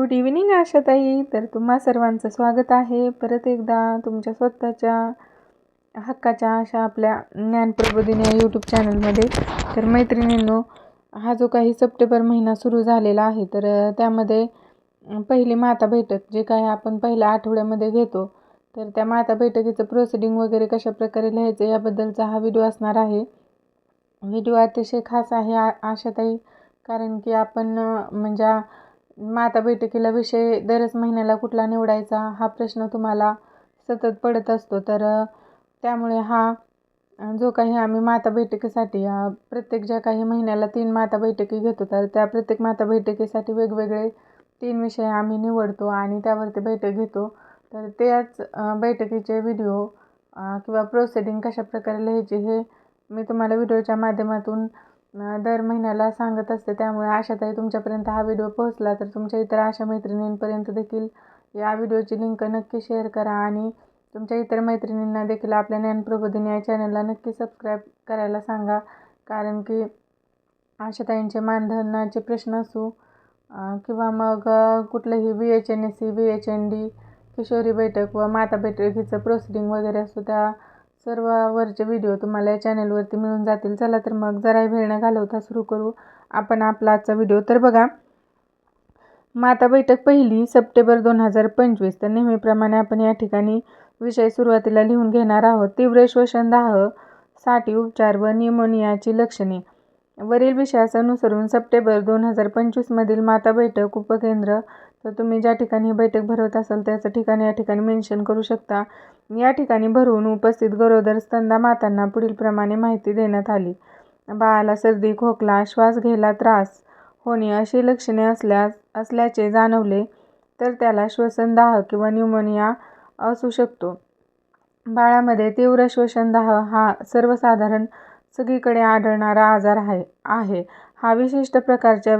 Good evening आशाताई. तर तुम्हा सर्वांचं स्वागत आहे. परत एकदा तुमच्या स्वतःच्या हक्काच्या अशा आपल्या ज्ञानप्रबोधिनी या यूट्यूब चॅनलमध्ये तर मैत्रिणींनो हा जो काही सप्टेंबर महिना सुरू झालेला आहे तर त्यामध्ये पहिली माता बैठक जे काही आपण पहिल्या आठवड्यामध्ये घेतो तर त्या माता बैठकीचं प्रोसिडिंग वगैरे कशा प्रकारे लिहायचं याबद्दलचा हा व्हिडिओ असणार आहे. व्हिडिओ अतिशय खास आहे आ आशाताई. कारण की आपण म्हणजे माता बैठकीला विषय दरच महिन्याला कुठला निवडायचा हा प्रश्न तुम्हाला सतत पडत असतो. तर त्यामुळे हा जो काही आम्ही माता बैठकीसाठी प्रत्येक ज्या काही महिन्याला तीन माता बैठकी घेतो तर त्या प्रत्येक माता बैठकीसाठी वेगवेगळे तीन विषय आम्ही निवडतो आणि त्यावरती बैठक घेतो. तर त्याच बैठकीचे व्हिडिओ किंवा प्रोसिडिंग कशा प्रकारे लिहायचे हे मी तुम्हाला व्हिडिओच्या माध्यमातून दर महिन्याला सांगत असते. त्यामुळे आशाताई तुमच्यापर्यंत हा व्हिडिओ पोहोचला तर तुमच्या इतर आशा मैत्रिणींपर्यंत देखील या व्हिडिओची लिंक नक्की शेअर करा आणि तुमच्या इतर मैत्रिणींना देखील आपल्या ज्ञानप्रबोधिनी या चॅनलला नक्की सबस्क्राईब करायला सांगा. कारण की आशाताईंचे मानधनाचे प्रश्न असू किंवा मग कुठलंही V H N S C B H N D Kishori बैठक व माता बैठकीचं प्रोसिडिंग वगैरे असतो त्या सर्वावरचे व्हिडिओ तुम्हाला या चॅनलवरती मिळून जातील. चला तर मग जराही वेळ न घालवता सुरू करू. आपण आपला आजचा व्हिडिओ तर बघा. माता बैठक पहिली सप्टेंबर दोन हजार पंचवीस. तर नेहमीप्रमाणे आपण या ठिकाणी विषय सुरुवातीला लिहून घेणार आहोत. तीव्र श्वसनदाहसाठी उपचार व निमोनियाची लक्षणे. वरील विषयास अनुसरून सप्टेंबर दोन हजार पंचवीसमधील माता बैठक उपकेंद्र तर तुम्ही ज्या ठिकाणी बैठक भरवत असाल त्याचं ठिकाण या ठिकाणी मेन्शन करू शकता. या ठिकाणी भरवून उपस्थित गरोदर स्तंदा मातांना पुढीलप्रमाणे माहिती देण्यात आली. बाळाला सर्दी खोकला श्वास घ्यायला त्रास होणे अशी लक्षणे असल्यास असल्याचे जाणवले तर त्याला श्वसनदाह किंवा न्यूमोनिया असू शकतो. बाळामध्ये तीव्र श्वसनदाह हा सर्वसाधारण सगळीकडे आढळणारा आजार आहे. आहे. हा विशिष्ट प्रकारच्या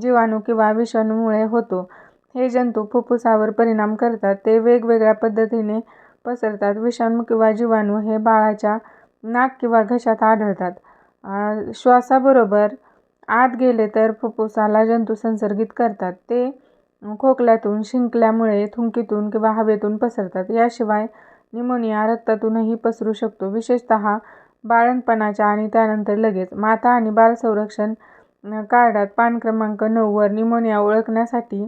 जीवाणू किंवा विषाणूमुळे होतो. हे जंतू फुफ्फुसावर परिणाम करतात. ते वेगवेगळ्या पद्धतीने पसरतात. विषाणू किंवा जीवाणू हे बाळाच्या नाक किंवा घशात आढळतात. श्वासाबरोबर आत गेले तर फुफ्फुसाला जंतू संसर्गित करतात. ते खोकल्यातून शिंकल्यामुळे थुंकीतून किंवा हवेतून पसरतात. याशिवाय निमोनिया रक्तातूनही पसरू शकतो. विशेषतः बाळणपणाच्या आणि त्यानंतर लगेच. माता आणि बाल संरक्षण कार्डात पान क्रमांक नऊवर निमोनिया ओळखण्यासाठी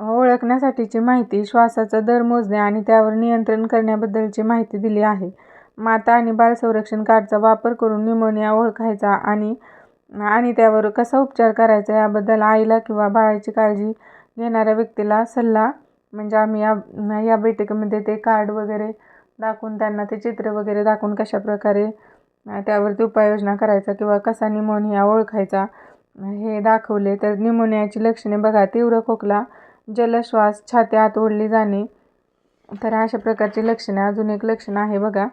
ओळखण्यासाठीची माहिती श्वासाचा दर मोजणे आणि त्यावर नियंत्रण करण्याबद्दलची माहिती दिली आहे. माता आणि बाल संरक्षण कार्डचा वापर करून निमोनिया ओळखायचा आणि आणि त्यावर कसा उपचार करायचा याबद्दल आईला किंवा बाळाची काळजी घेणाऱ्या व्यक्तीला सल्ला म्हणजे आम्ही या या बैठकीमध्ये ते कार्ड वगैरे दाखवून त्यांना ते चित्र वगैरे दाखवून कशा प्रकारे त्यावरती उपाययोजना करायचा किंवा कसा निमोनिया ओळखायचा हे दाखवले. तर निमोनियाची लक्षणे बघा तीव्र खोकला जलश्वास छाती आत ओढली जाणे. तर अशा प्रकारची लक्षणे अजून एक लक्षण आहे बघा.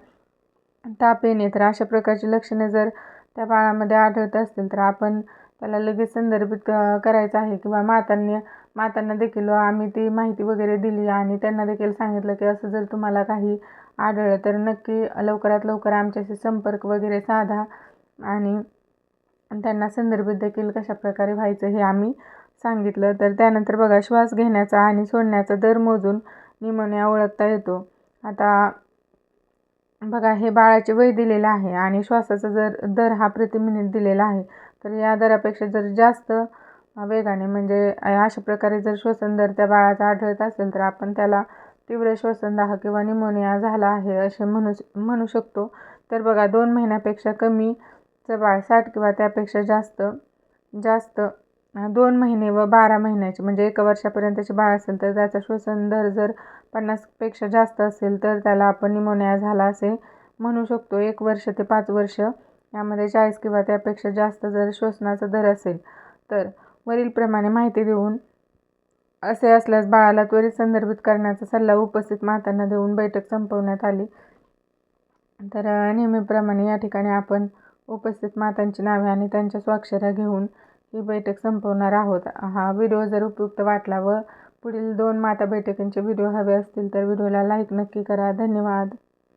ताप येणे तर अशा प्रकारची लक्षणे जर त्या बाळामध्ये आढळत असतील तर आपण त्याला लगेच संदर्भित करायचं आहे किंवा मातांनी मातांना देखील आम्ही ती माहिती वगैरे दिली आणि त्यांना देखील सांगितलं की असं जर तुम्हाला काही आढळलं तर नक्की लवकरात लवकर आमच्याशी संपर्क वगैरे साधा आणि त्यांना संदर्भित देखील कशाप्रकारे व्हायचं हे आम्ही सांगितलं तर त्यानंतर बघा श्वास घेण्याचा आणि सोडण्याचा दर मोजून निमोनिया ओळखता येतो. आता बघा हे बाळाचे वय दिलेलं आहे आणि श्वासाचा जर दर हा प्रति मिनिट दिलेला आहे तर या दरापेक्षा जर जास्त वेगाने म्हणजे अशा प्रकारे जर श्वसन दर त्या बाळाचा आढळत असेल तर आपण त्याला तीव्र श्वसनदाह किंवा निमोनिया झाला आहे असे म्हणू म्हणू शकतो. तर बघा दोन महिन्यापेक्षा कमीचं बाळ साठ किंवा त्यापेक्षा जास्त जास्त दोन महिने व बारा महिन्याचे म्हणजे एका वर्षापर्यंतचे बाळ असेल तर त्याचा श्वसन दर जर पन्नासपेक्षा जास्त असेल तर त्याला आपण निमोनिया झाला असे म्हणू शकतो. एक वर्ष ते पाच वर्ष यामध्ये चाळीस किंवा त्यापेक्षा जास्त जर श्वसनाचा दर असेल तर वरीलप्रमाणे माहिती देऊन असे असल्यास बाळाला त्वरित संदर्भित करण्याचा सल्ला उपस्थित मातांना देऊन बैठक संपवण्यात आली. तर नेहमीप्रमाणे या ठिकाणी आपण उपस्थित मातांची नावे आणि त्यांच्या स्वाक्षऱ्या घेऊन ही बैठक संपवणार आहोत. हा व्हिडिओ जर उपयुक्त वाटला व पुढील दोन माता बैठकींचे व्हिडिओ हवे असतील तर व्हिडिओला लाईक नक्की करा. धन्यवाद.